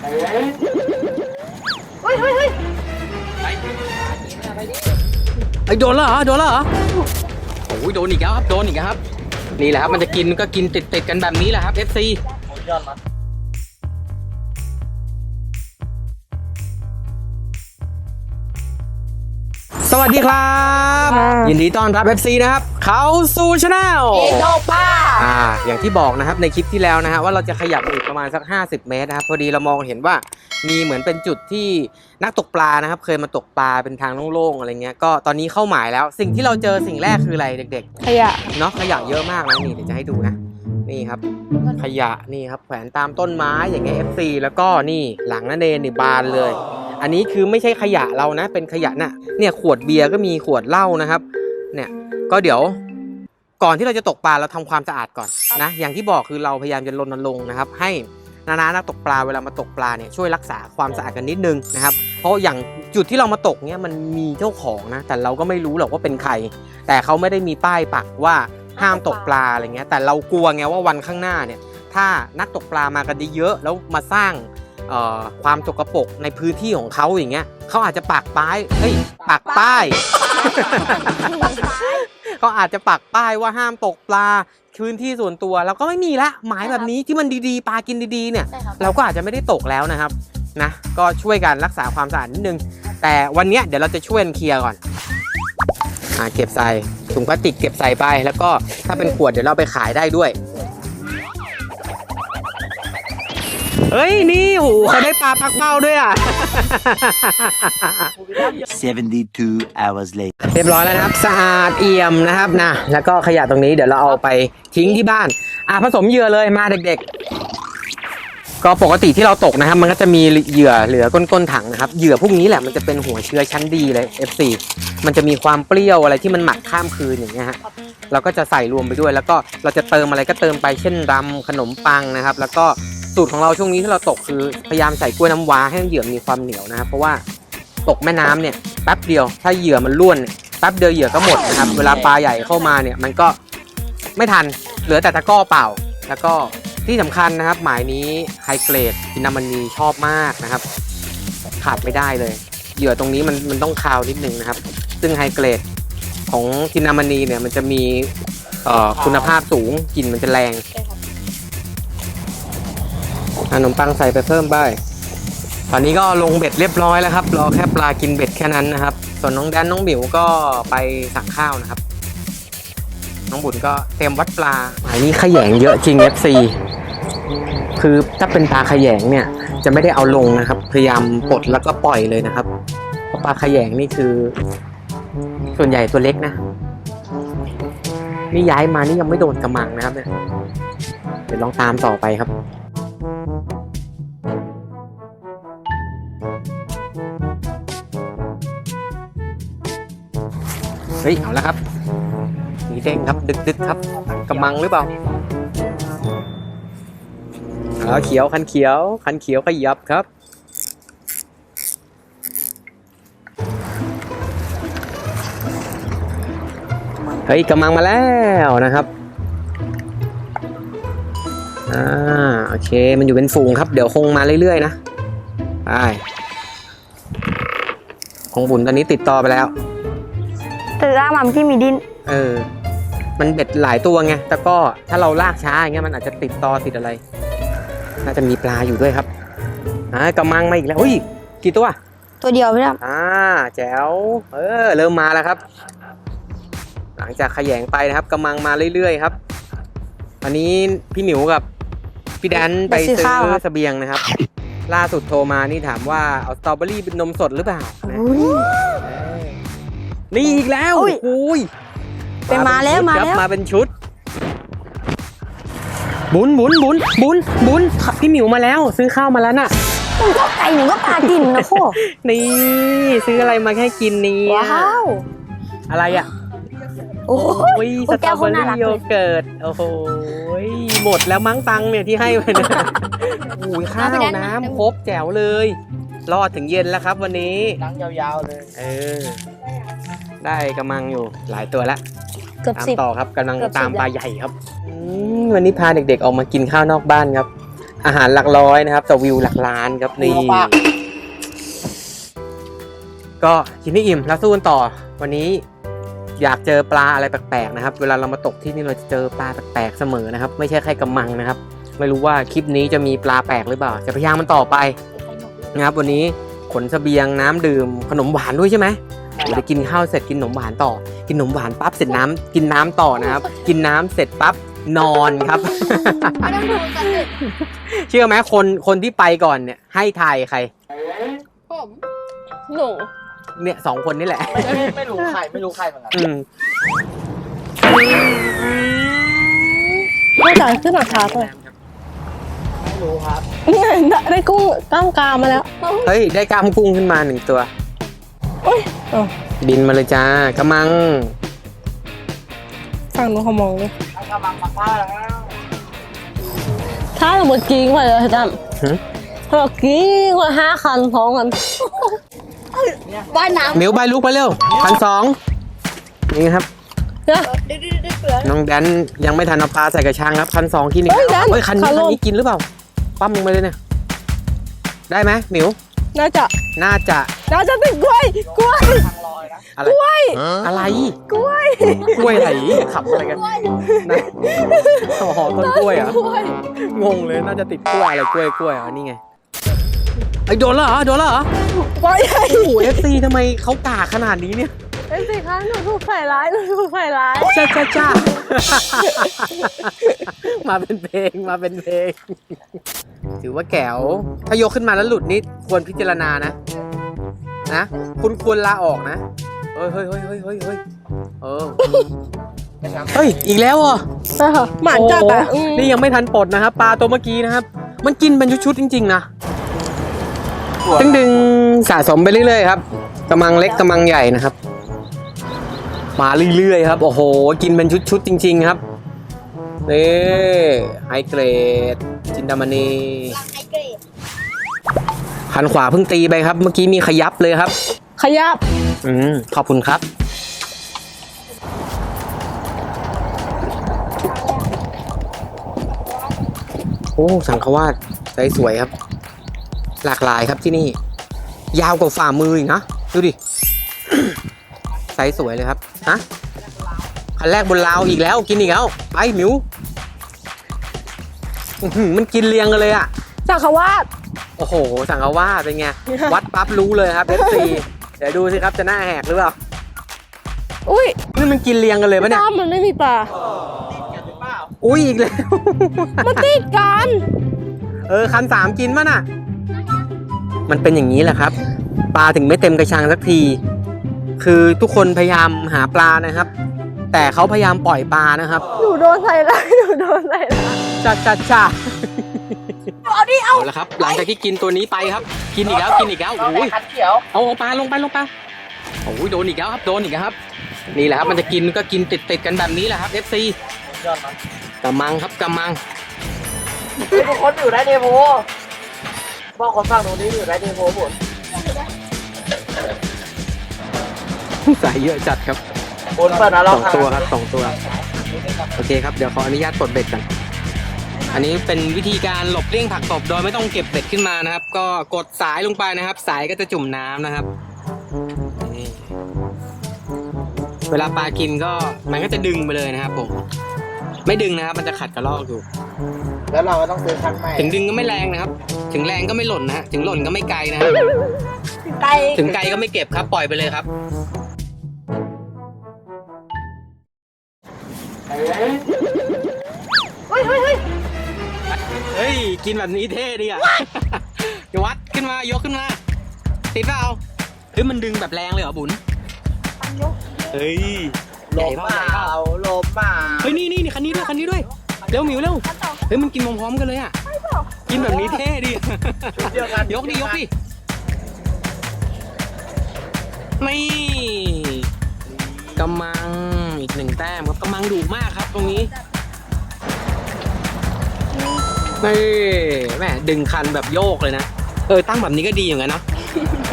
เฮ้ยเฮ้ยเฮ้ยไอ้โดนแล้วเหรอโดนแล้วเหรอโอ้ยโดนอีกแล้วครับโดนอีกแล้วครับ นี่แหละครับมันจะกินก็กินติดติดๆกันแบบนี้แหละครับ FC สวัสดีครับ ยินดีต้อนรับ FC นะครับ เขาสู่ชาแนลเอโดป้าอ่าอย่างที่บอกนะครับในคลิปที่แล้วนะฮะว่าเราจะขยับอีกประมาณสัก 50 เมตรนะครับ พอดีเรามองเห็นว่ามีเหมือนเป็นจุดที่นักตกปลานะครับ เคยมาตกปลาเป็นทางโล่งๆอะไรเงี้ยก็ตอนนี้เข้าหมายแล้ว สิ่งที่เราเจอสิ่งแรกคืออะไรเด็กขยะๆเนาะขยะเยอะมากนะนี่เดี๋ยวจะให้ดูนะนี่ครับ ขยะนี่ครับแขวนตามต้นไม้อย่างเงี้ย FC แล้วก็นี่หลังนั่นเองนี่บานเลย อันนี้คือไม่ใช่ขยะเรานะ เป็นขยะน่ะเนี่ยขวดเบียร์ก็มีขวดเหล้านะครับ เนี่ยก็เดี๋ยวก่อนที่เราจะตกปลาเราทำความสะอาดก่อนนะอย่างที่บอกคือเราพยายามจะรณรงค์นะครับ ให้นานานักตกปลาเวลามาตกปลาเนี่ยช่วยรักษาความสะอาดกันนิดนึงนะครับ เพราะอย่างจุดที่เรามาตกเนี่ยมันมีเจ้าของนะ แต่เราก็ไม่รู้หรอกว่าเป็นใคร แต่เขาไม่ได้มีป้ายปักว่าห้ามตกปลาอะไรเงี้ยแต่เรากลัวไงว่าวันข้างหน้าเนี่ยถ้านักตกปลามากันเยอะๆแล้วมาสร้าง ความตกปรกในพื้นที่ของเขาอย่างเงี้ยเขาอาจจะปักป้ายเฮ้ยปักป้ายเขาอาจจะปักป้ายว่าห้ามตกปลาพื้นที่ส่วนตัวเราก็ไม่มีละหมายแบบนี้ที่มันดีๆ ปลากินดีๆเนี่ยใช่ครับเราก็อาจจะไม่ได้ตกแล้วนะครับนะก็ช่วยกันรักษาความสะอาดนิดนึง แต่วันเนี้ยเดี๋ยวเราจะช่วยกันเคลียร์ก่อนอ่าเก็บใส่ถุงพลาสติกเก็บใส่ไปแล้วก็ถ้าเป็นขวดเดี๋ยวเราไปขายได้ด้วย เฮ้ย นี่โหเขาได้ปลาปักเป้าด้วยอะ 72 hours later. เรียบร้อยแล้วนะครับสะอาดเอี่ยมนะครับนะแล้วก็ขยะตรงนี้เดี๋ยวเราเอาไปทิ้งที่บ้าน อะผสมเหยื่อเลยมาเด็กๆ ก็ปกติที่เราตกนะครับ มันก็จะมีเหยื่อเหลือก้นๆถังนะครับเหยื่อพวกนี้แหละมันจะเป็นหัวเชื้อชั้นดีเลย F4 มันจะมีความเปรี้ยวอะไรที่มันหมักข้ามคืนอย่างเงี้ยฮะ เราก็จะใส่รวมไปด้วย แล้วก็เราจะเติมอะไรก็เติมไปเช่นรำขนมปังนะครับ แล้วก็สูตรของเราช่วงนี้ที่เราตกคือพยายามใส่กล้วยน้ำว้าให้เหยื่อมีความเหนียวนะครับ เพราะว่าตกแม่น้ำเนี่ยแป๊บเดียวถ้าเหยื่อมันล้วนเนี่ยแป๊บเดียวเหยื่อก็หมดนะครับ เวลาปลาใหญ่เข้ามาเนี่ยมันก็ไม่ทันเหลือแต่ตะกร้อเปล่า แล้วก็ที่สำคัญนะครับ หมายนี้ไฮเกรดกินนามันนีชอบมากนะครับ ขาดไม่ได้เลย เหยื่อตรงนี้มันมันต้องคาวนิดนึงนะครับ ซึ่งไฮเกรด ของกินนามันนีเนี่ยมันจะมีเอ่อคุณภาพสูงกลิ่นมันจะแรงขนมปังใส่ไปเพิ่มไปตอนนี้ก็ลงเบ็ดเรียบร้อยแล้วครับรอแค่ปลากินเบ็ดแค่นั้นนะครับ ส่วนน้องแดนน้องหมิวก็ไปสั่งข้าวนะครับ น้องบุญก็เตรียมวัดปลาหมายนี้ขยงเยอะจริง FC คือถ้าเป็นปลาขยงเนี่ย จะไม่ได้เอาลงนะครับ พยายามปลดแล้วก็ปล่อยเลยนะครับเพราะปลาขยงนี่คือ ส่วนใหญ่ตัวเล็กนะ นี่ย้ายมานี่ยังไม่โดนกระมังนะครับเนี่ยเดี๋ยวลองตามต่อไปครับเฮ้ยเอาแล้วครับมีเด้งครับ ดึกดึกๆครับกำมังหรือเปล่าเอาเขียวคันเขียว คันเขียวขยับครับ เฮ้ยกำมังมาแล้วนะครับอ่าโอเคมันอยู่เป็นฝูงครับ เดี๋ยวคงมาเรื่อยๆนะไปของบุญตอนนี้ติดต่อไปแล้วแต่ร่างมันที่มีดิน เออ มันเบ็ดหลายตัวไงแต่ก็ถ้าเราลากช้าอย่างเงี้ยมันอาจจะติดตอติดอะไร น่าจะมีปลาอยู่ด้วยครับอ่ากำมังมาอีกแล้วอุ้ยกี่ตัว ตัวเดียวพี่ดอ่าแจ๋วเออ เริ่มมาแล้วครับ หลังจากขยงไปนะครับกำมังมาเรื่อยๆครับ อันนี้พี่หมิวกับพี่แดนไปซื้อเสบียงนะครับ ล่าสุดโทรมานี่ถามว่าเอาสตรอเบอรี่เป็นนมสดหรือเปล่านะำอุ้ยเออนี่อีกแล้วอุ้ยอุ้ยเป็นมาแล้วเป็นชุดมาแล้วครับมาเป็นชุดบุญบุญบุญบุญบุญพี่หมิวมาแล้ว ซื้อข้าวมาแล้วน่ะหนูก็ไก่หนูก็ปลากินนะโคนี่ซื้ออะไรมาแค่กินนี่ว้าว อะไรอะ โอ้โหโอ้ยโอ้สแก้ตรอวเบคอนน่ารัรี่กโยเลยเกิร์ตโอ้โหหมดแล้วมั้งตังค์เนี่ยที่ให้ไปเนี่ยโอ้ยข้าวน้ำครบแจ๋วเลย รอดถึงเย็นแล้วครับวันนี้นั่งยาวๆเลย เออ ได้กำลังอยู่หลายตัวแล้วเกือบตามสิบต่อครับกำลังเกือบสิบตามแล้วปลาใหญ่ครับอืมวันนี้พาเด็กๆออกมากินข้าวนอกบ้านครับ อาหารหลักร้อยนะครับแต่วิวหลักล้านครับนี่ก็กินให้อิ่มแล้วสู้กันต่อวันนี้ อยากเจอปลาอะไรแปลกๆนะครับ เวลาเรามาตกที่นี่เราจะเจอปลาแปลกๆเสมอนะครับ ไม่ใช่แค่กำมังนะครับ ไม่รู้ว่าคลิปนี้จะมีปลาแปลกหรือเปล่าจะพยายามมันต่อไปนะครับวันนี้ขนเสบียงน้ำดื่มขนมหวานด้วยใช่ไหมเดี๋ยวกินข้าวเสร็จกินขนมหวานต่อ กินขนมหวานปั๊บเสร็จน้ำกินน้ำต่อนะครับ กินน้ำเสร็จปั๊บนอนครับไม่ต้องดูกันเลยเชื่อไหมคนคนที่ไปก่อนเนี่ยให้ทายใครผมหนู เนี่ยสองคนนี่แหละไม่รู้ใครไม่รู้ใครเหมือนกันอืมไม่จ่ายขึ้นราคาเท่าไหร่ไม่รู้ครับเนี่ยได้ได้กุ้งกล้ามกรามมาแล้วเฮ้ย ได้กล้ามกุ้งขึ้นมาหนึ่งตัวโอ้ยเอ้าบินมาเลยจ้ากำมัง ฝั่งนู้นเขามองเลยเอากำลังมาป้าแล้วถ้าสมมติกิ้งไปเลยจ้ะหือถ้าเรากิ้งไปห้าคันพร้อมกัน ว่ายน้หมิวใบลุกไปเร็วพันสองนี่ครับเนี่ยำดื้อๆๆเปลือกน้องแดนยังไม่ทันเอาปลาใส่กระชังครับพันสองกินอีกเฮ้ยแล้วแดนเฮ้ยคันนี้ขาคัลนงนี้กินหรือเปล่า ปั้มลงไปเลยเนี่ย ได้ไหมหมิว น่าจะน่าจะน่าจะติดกล้วยกล้วยทางลอยนะอะไรอะไร กล้วยกล้วยอะไรขับอะไรกันนะอ๋อต้นกล้วยเหรอะ กล้วยงงเลยน่าจะติดกล้วยอะไรกล้วยกล้วยอ๋อนี่ไง ไอ้ยโดนแล้วเหรอโดนแล้วเหรอกล้วยใหญ่โอ้โหเอฟซีทำไมเขากากขนาดนี้เนี่ยเอ้ยสิคะหนูถูกใส่ร้ายหนูถูกใส่ร้าย จ้าจ้าจ้า มาเป็นเพลงมาเป็นเพลง ถือว่าแก๋วถ้ายกขึ้นมาแล้วหลุดนี่ควรพิจารณานะ นะ คุณควรลาออกนะเฮ้ยเฮ้ยเฮ้ยเฮ้ยเฮ้ยเฮ้ยเออเฮ้ย อีกแล้วเหรอะ ใช่ค่ะหมานจัดอะอืมนี่ยังไม่ทันปลดนะครับ ปลาตัวเมื่อกี้นะครับ มันกินเป็นชุดๆจริง ๆ นะ ดึงดึงๆสะสมไปเรื่อยๆครับกำลังเล็กกำลังใหญ่นะครับ มาเรื่อยๆครับ โอ้โห กินเป็นชุดๆจริง ๆ ครับนี่ไฮเกรดจินดามณีไอเกรดคันขวาเพิ่งตีไปครับ เมื่อกี้มีขยับเลยครับ ขยับ อืมขอบคุณครับโอ้สังขวาสไซส์สวยครับ หลากหลายครับที่นี่ ยาวกว่าฝ่ามืออีกนะ ดูดิ ไซส์สวยเลยครับฮะคันแรกบนราวอีกแล้วกินอีกแล้วไปหมิวอื้อหือมันกินเรียงกันเลยอะสังขวาสโอ้โห สังขวาสเป็นไง วัดปั๊บรู้เลยครับ FC เดี๋ยวดูสิครับจะหน้าแหกหรือเปล่าอุ้ยนี่มันกินเรียงกันเลยปะเนี่ยน้ำมันไม่มีปลาอุ้ยอีกแล้วมันติดกัน เออคันสามกินป่ะน่ะ มันเป็นอย่างนี้แหละครับ ปลาถึงไม่เต็มกระชังสักที คือทุกคนพยายามหาปลานะครับ แต่เขาพยายามปล่อยปลานะครับหนูโดนใส่ร้ายหนูโดนใส่ร้ายจ้าจ้าจ้าเอาดิเอาละครับ หลังจากที่กินตัวนี้ไปครับ กินอีกแล้วกินอีกแล้วเอาโอ้ยคันเขียวเอาเอาปลาลงไปลงไปโอ้ยโดนอีกแล้วครับโดนอีกแล้วครับ นี่แหละครับมันจะกินก็กินติดติดๆกันแบบนี้แหละครับ FC ยอดมันกำมังครับกำมังทุกคนอยู่ได้เดโว บอกคนฟังหนูนี่อยู่ได้เดโวหมดใส่เยอะจัดครับบนเปิดนะสเราองตัวครับสองตัว โอเคครับ เดี๋ยวขออนุญาตปลดเบ็ดกัน อันนี้เป็นวิธีการหลบเลี่ยงผักตบโดยไม่ต้องเก็บเบ็ดขึ้นมานะครับ ก็กดสายลงไปนะครับ สายก็จะจุ่มน้ำนะครับนี่เวลาปลากินก็มันก็จะดึงไปเลยนะครับผม ไม่ดึงนะครับ มันจะขัดกระลอกอยู่ แล้วเราก็ต้องซื้อคันใหม่ถึงดึงก็ไม่แรงนะครับ ถึงแรงก็ไม่หล่นนะฮะถึงหล่นก็ไม่ไกลนะฮะไกลถึงไกลก็ไม่เก็บครับ ปล่อยไปเลยครับ เฮ้ยกินแบบนี้เท่ดีอะเดี๋ยววัดขึ้นมายกขึ้นมา ติดเปล่าเฮ้ยมันดึงแบบแรงเลยเหรอบุญเฮ้ยลใหญ่มเปล่ามาใหญ่เปล่าลมมาเฮ้ยนี่นี่นี่คันนี้ด้วยคันนี้ด้วย เร็วหมิวเร็วเฮ้ยมันกินพร้อมๆกันเลยอะกินแบบนี้เท่ดีเดียวกันยกดิยกดินี่กำมังอีกหนึ่งแต้มครับกำมังดุมากครับตรงนี้นี่แม่ดึงคันแบบโยกเลยนะเออตั้งแบบนี้ก็ดีอย่างนั้นเนอะ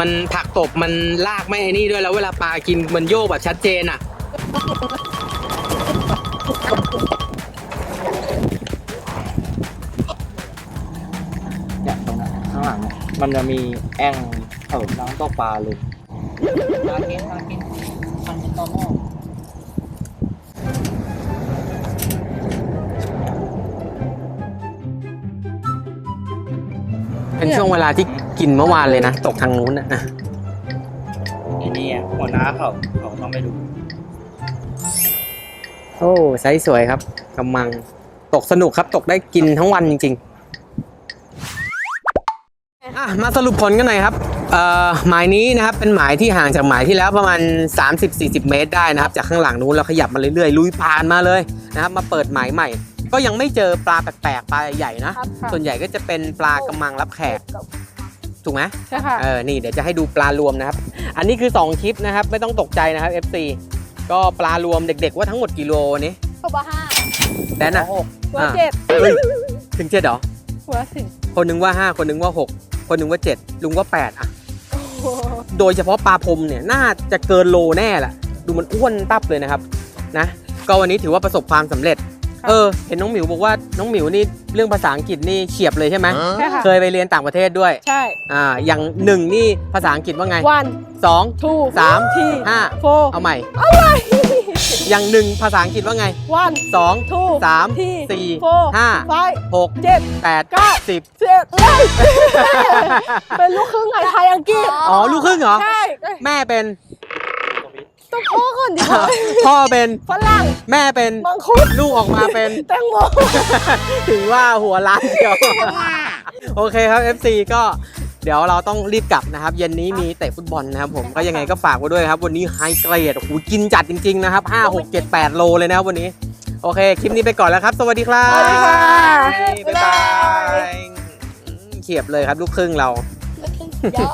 มันผักตบมันลากไม่ไอ้นี่ด้วยแล้วเวลาปลากินมันโยกแบบชัดเจนอะ มันจะมีแอ่งเถิมน้ำตกปลาเลยมากินมากินมันเป็นตอหม้อเป็นช่วงเวลาที่กินเมื่อวานเลยนะ ตกทางนู้นนะไอ้นี่อะหัวหน้าเขาเขาต้องไปดู โอ้ไซส์สวยครับกำมัง ตกสนุกครับ ตกได้กินทั้งวันจริง ๆ อะมาสรุปผลกันหน่อยครับเอ่อหมายนี้นะครับเป็นหมายที่ห่างจากหมายที่แล้วประมาณ 30-40 เมตรได้นะครับ จากข้างหลังนู้นเราขยับมาเรื่อยๆลุยผ่านมาเลยนะครับมาเปิดหมายใหม่ ก็ยังไม่เจอปลาแปลกๆปลาใหญ่ๆนะครับค่ะส่วนใหญ่ก็จะเป็นปลากำมังรับแขกถูกไหมใช่ค่ะเออนี่เดี๋ยวจะให้ดูปลารวมนะครับ อันนี้คือ 2 คลิปนะครับ ไม่ต้องตกใจนะครับ FC ก็ปลารวมเด็ก ๆ ว่าทั้งหมดกิโลนี้เขาบอกห้าแดนอะหัวเจ็ดเฮ้ยถึงเจ็ดเหรอหัวสิบคนหนึงว่า 5 คนหนึงว่า 6 คนหนึงว่า7ลุงว่า8อะโอ้โหโดยเฉพาะปลาพรมเนี่ยน่าจะเกินโลแน่แหละดูมันอ้วนตับเลยนะครับนะก็วันนี้ถือว่าประสบความสำเร็จ เออเห็นน้องหมิวบอกว่าน้องหมิวนี่เรื่องภาษาอังกฤษนี่เฉียบเลยใช่ไหมใช่ค่ะเคยไปเรียนต่างประเทศด้วยใช่อ่าอย่างหนึ่งนี่ภาษาอังกฤษว่าไง one สอง two สาม three ห้า four เอาใหม่อย่างหนึ่งภาษาอังกฤษว่าไง one สอง two สาม three สี่ four ห้า five หกเจ็ดแปดเก้าสิบเจ็ดเอ้ยเป็นลูกครึ่งไงไทยอังกฤษอ๋อลูกครึ่งเหรอใช่แม่เป็น ต้องพ่อก่อนดิคะพ่อเป็นฝรั่งแม่เป็นมังคุดลูกออกมาเป็นแตงโมถึงว่าหัวล้านเดียว โอเคครับ FC ก็เดี๋ยวเราต้องรีบกลับนะครับ เย็นนี้มีเตะฟุตบอลนะครับผมก็ยังไงก็ฝากไว้ด้วยครับ วันนี้ไฮเกรดโอ้โหกินจัดจริงๆนะครับ 5 6 7 8 โลเลยนะครับวันนี้ โอเค คลิปนี้ไปก่อนแล้วครับ สวัสดีครับสวัสดีค่ะบ๊ายบายอืมเขียบเลยครับลูกครึ่งเราแล้วขึ้นเยอะ